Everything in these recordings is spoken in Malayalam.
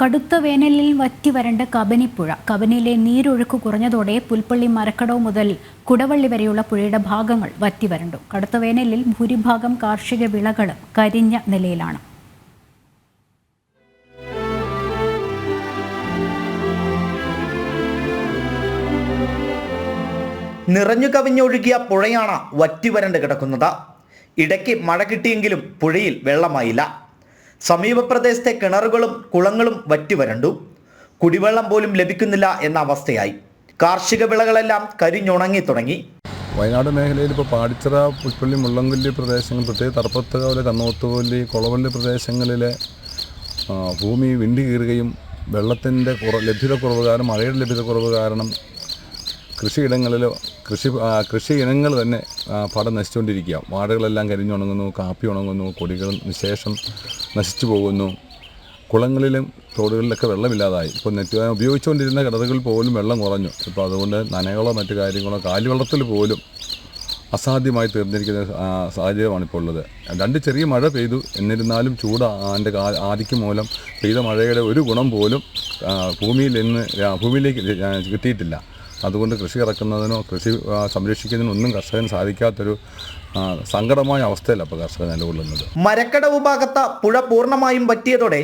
കടുത്ത വേനലിൽ വറ്റി വരണ്ട കബനിപ്പുഴ. കബനിയിലെ നീരൊഴുക്ക് കുറഞ്ഞതോടെ പുൽപ്പള്ളി മരക്കടവ് മുതൽ കുടവള്ളി വരെയുള്ള പുഴയുടെ ഭാഗങ്ങൾ വറ്റി വരണ്ടു. കടുത്ത വേനലിൽ ഭൂരിഭാഗം കാർഷിക വിളകളും കരിഞ്ഞ നിലയിലാണ്. നിറഞ്ഞു കവിഞ്ഞൊഴുകിയ പുഴയാണ് വറ്റി വരണ്ട് കിടക്കുന്നത്. ഇടയ്ക്ക് മഴ കിട്ടിയെങ്കിലും പുഴയിൽ വെള്ളമായില്ല. സമീപ പ്രദേശത്തെ കിണറുകളും കുളങ്ങളും വറ്റിവരണ്ടു കുടിവെള്ളം പോലും ലഭിക്കുന്നില്ല എന്ന അവസ്ഥയായി. കാർഷിക വിളകളെല്ലാം കരിഞ്ഞുണങ്ങി തുടങ്ങി. വയനാട് മേഖലയിൽ ഇപ്പോൾ പാടിച്ചിറ പുൽപ്പള്ളി മുള്ളംകൊല്ലി പ്രദേശങ്ങൾ പ്രത്യേകിച്ച് തറപ്പത്തുകോൽ കണ്ണോത്തുകൊല്ലി കുളവള്ളി പ്രദേശങ്ങളിലെ ഭൂമി വിണ്ടി കീറുകയും വെള്ളത്തിന്റെ കുറ ലഭ്യത കുറവ് കാരണം മഴയുടെ ലഭ്യത കുറവ് കാരണം കൃഷിയിടങ്ങളിൽ കൃഷി കൃഷി ഇനങ്ങൾ തന്നെ പടം നശിച്ചുകൊണ്ടിരിക്കുക വാഴകളെല്ലാം കരിഞ്ഞുണങ്ങുന്നു കാപ്പി ഉണങ്ങുന്നു കൊടികൾ നിശേഷം നശിച്ചു പോകുന്നു. കുളങ്ങളിലും തോടുകളിലൊക്കെ വെള്ളമില്ലാതായി. ഇപ്പോൾ നെറ്റ് ഉപയോഗിച്ചുകൊണ്ടിരുന്ന കിണറുകളിൽ പോലും വെള്ളം കുറഞ്ഞു. ഇപ്പോൾ അതുകൊണ്ട് നനകളോ മറ്റു കാര്യങ്ങളോ കാലിവെള്ളത്തിൽ പോലും അസാധ്യമായി തീർന്നിരിക്കുന്ന സാഹചര്യമാണ് ഇപ്പോൾ ഉള്ളത്. രണ്ട് ചെറിയ മഴ പെയ്തു. എന്നിരുന്നാലും ചൂട് അതിന്റെ ആദിക്കും മൂലം പെയ്ത മഴയുടെ ഒരു ഗുണം പോലും ഭൂമിയിൽ നിന്ന് ഭൂമിയിലേക്ക് കിട്ടിയിട്ടില്ല. അതുകൊണ്ട് കൃഷി ഇറക്കുന്നതിനോ കൃഷി സംരക്ഷിക്കുന്നതിനോ ഒന്നും കർഷകന് സാധിക്കാത്തൊരു സങ്കടമായ അവസ്ഥയിലാണ് ഇപ്പോൾ കർഷകർ നിലകൊള്ളുന്നത് മരക്കടവ് ഭാഗത്ത് പുഴ പൂർണമായും വറ്റിയതോടെ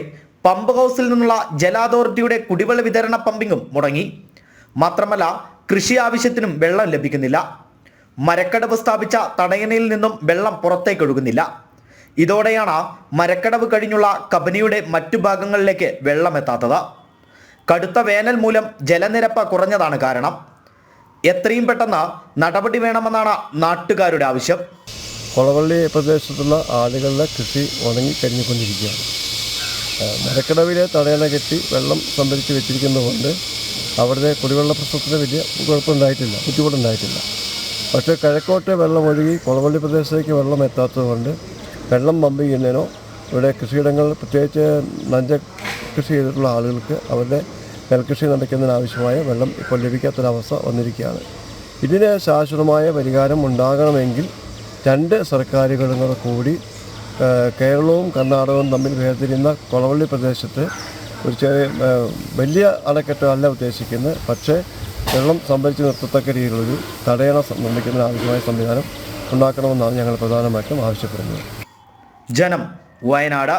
പമ്പ് ഹൗസിൽ നിന്നുള്ള ജല അതോറിറ്റിയുടെ കുടിവെള്ള വിതരണ പമ്പിങ്ങും മുടങ്ങി. മാത്രമല്ല കൃഷി ആവശ്യത്തിനും വെള്ളം ലഭിക്കുന്നില്ല. മരക്കടവ് സ്ഥാപിച്ച തടയണയിൽ നിന്നും വെള്ളം പുറത്തേക്ക് ഒഴുകുന്നില്ല. ഇതോടെയാണ് മരക്കടവ് കഴിഞ്ഞുള്ള കബനിയുടെ മറ്റു ഭാഗങ്ങളിലേക്ക് വെള്ളം എത്താത്തത്. കടുത്ത വേനൽ മൂലം ജലനിരപ്പ് കുറഞ്ഞതാണ് കാരണം. എത്രയും പെട്ടെന്ന് നടപടി വേണമെന്നാണ് നാട്ടുകാരുടെ ആവശ്യം. കൊളവള്ളി പ്രദേശത്തുള്ള ആളുകളുടെ കൃഷി ഉണങ്ങി കരിഞ്ഞുകൊണ്ടിരിക്കുകയാണ് ആ, മരക്കടവിലെ തടയണ കെട്ടി വെള്ളം സംഭരിച്ച് വെച്ചിരിക്കുന്നതുകൊണ്ട് അവിടുത്തെ കുടിവെള്ള പ്രശ്നത്തിന് വലിയ കുഴപ്പമുണ്ടായിട്ടില്ല ബുദ്ധിമുട്ടുണ്ടായിട്ടില്ല. പക്ഷേ കിഴക്കോട്ട് വെള്ളം ഒഴുകി കൊളവള്ളി പ്രദേശത്തേക്ക് വെള്ളം എത്താത്തതുകൊണ്ട് വെള്ളം പമ്പ് ചെയ്യുന്നതിനോ ഇവിടെ കൃഷിയിടങ്ങൾ പ്രത്യേകിച്ച് നഞ്ച കൃഷി ചെയ്തിട്ടുള്ള ആളുകൾക്ക് അവരുടെ നെൽകൃഷി നടക്കുന്നതിനാവശ്യമായ വെള്ളം ഇപ്പോൾ ലഭിക്കാത്തൊരവസ്ഥ വന്നിരിക്കുകയാണ്. ഇതിന് ശാശ്വതമായ പരിഹാരം ഉണ്ടാകണമെങ്കിൽ രണ്ട് സർക്കാരുകളും കൂടെ കൂടി കേരളവും കർണാടകവും തമ്മിൽ വേർതിരിയുന്ന കൊളവള്ളി പ്രദേശത്ത് ഒരു ചെറിയ വലിയ അണക്കെട്ട് അല്ല ഉദ്ദേശിക്കുന്നത്. പക്ഷേ വെള്ളം സംഭരിച്ച് നിർത്തത്തക്ക രീതിയിലൊരു തടയണ നിർമ്മിക്കുന്നതിന് ആവശ്യമായ സംവിധാനം ഉണ്ടാക്കണമെന്നാണ് ഞങ്ങൾ പ്രധാനമായിട്ടും ആവശ്യപ്പെടുന്നത്. ജനം വയനാട്